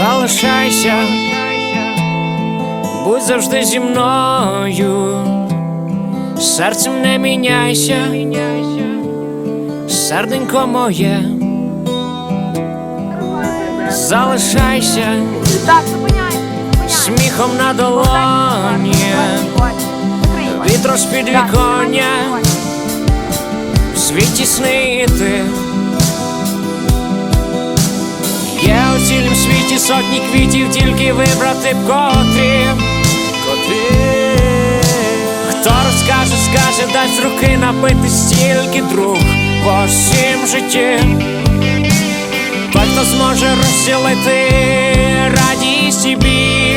Залишайся, будь завжди зі мною, серцем не міняйся, серденько моє, залишайся. Сміхом на долоні, вітро з під віконня, в світі снити. Є у цілім світі сотні квітів, тільки вибрати б котрі. Котрі. Хто розкаже, скаже, дасть з руки напити стільки друг в усім житті. Той, хто зможе розділити радість і біль,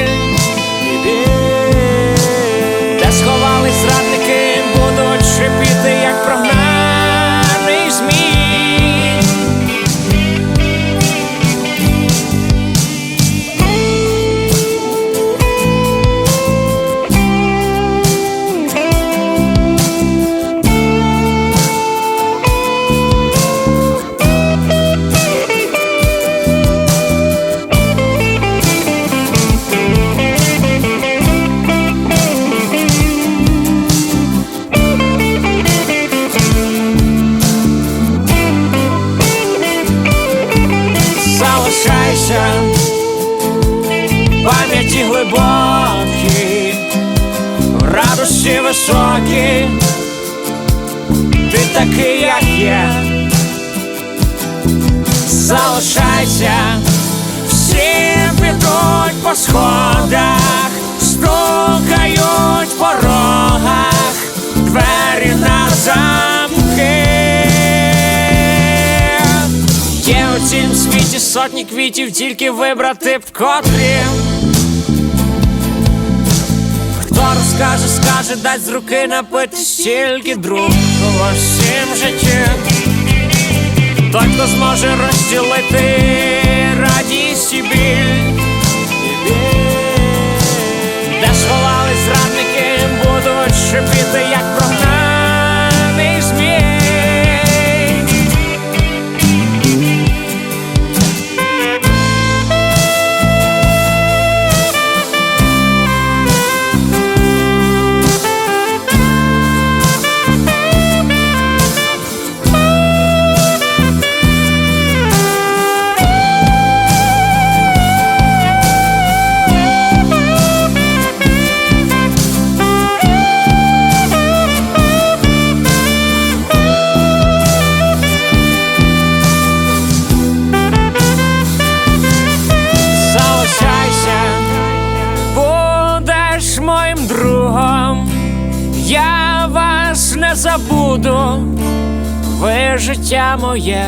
залишайся, пам'яті глибокі, радості високі, ти такий, як є, залишайся, всі підуть по сходах, стукають сотні квітів, тільки вибрати б котрі. Хто розкаже, скаже, дасть з руки напити стільки друг у всім житті. Той, хто зможе розділити радість і біль, І біль. Я вас не забуду, ви життя моє.